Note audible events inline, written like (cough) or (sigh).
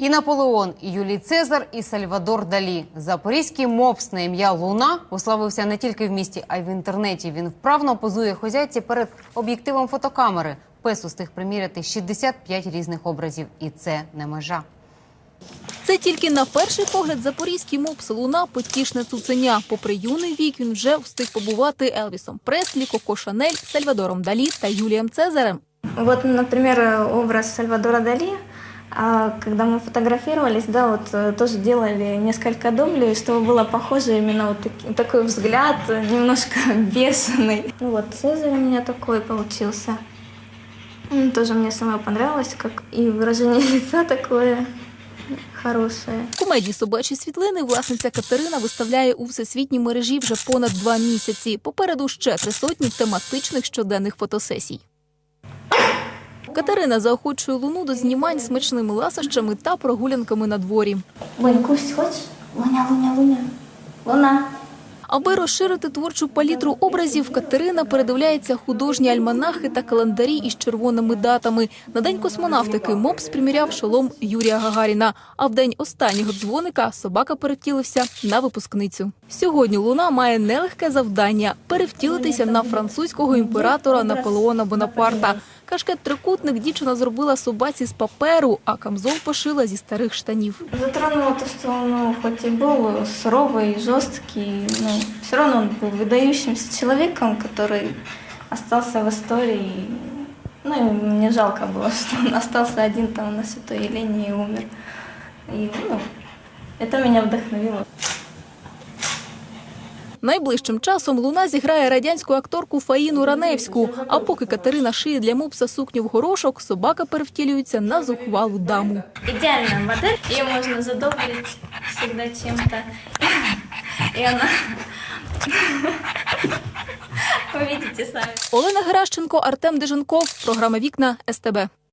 І Наполеон, і Юлій Цезар, і Сальвадор Далі. Запорізький мопс на ім'я Луна уславився не тільки в місті, а й в інтернеті. Він вправно позує хозяйці перед об'єктивом фотокамери. Пес устиг приміряти 65 різних образів, і це не межа. Це тільки на перший погляд запорізький мопс Луна потішне цуценя. Попри юний вік, він вже встиг побувати Елвісом Преслі, Коко Шанель, Сальвадором Далі та Юлієм Цезарем. Вот, например, образ Сальвадора Дали, а, когда мы фотографировались, да, вот э, тоже делали несколько дублей, чтобы было похоже именно вот таки- такой взгляд, э, немножко (laughs) бешеный. Ну вот Цезарь у меня такой получился. М, Тоже мне самое понравилось, как и выражение (laughs) лица такое хорошее. Кумедні собачі світлини власниця Катерина виставляє у всесвітній мережі вже понад два місяці. Попереду ще три сотні тематичних щоденних фотосесій. Катерина заохочує луну до знімань смачними ласощами та прогулянками на дворі. Лунь, кусь хочешь? Луня, луня, луня. Луна. Аби розширити творчу палітру образів, Катерина передивляється художні альманахи та календарі із червоними датами. На день космонавтики мопс приміряв шолом Юрія Гагаріна. А в день останнього дзвоника собака перевтілився на випускницю. Сьогодні Луна має нелегке завдання перевтілитися на французького імператора Наполеона Бонапарта. Кашкет трикутник дівчина зробила собаці з паперу, а камзол пошила зі старих штанів. Затронуло то, что он, ну, хоть и был суровый, жесткий, но все равно он был выдающимся человеком, который остался в истории. Ну, и мне жалко было, что он остался один там на Святой Елене и умер. И, ну, это меня вдохновило. Найближчим часом Луна зіграє радянську акторку Фаїну Раневську. А поки Катерина шиє для мопса сукню в горошок, собака перевтілюється на зухвалу даму. Идеальная модель. Ее можно задобрить всегда чем-то. И она... Вы видите сами. Олена Геращенко, Артем Деженков. Програма Вікна СТБ.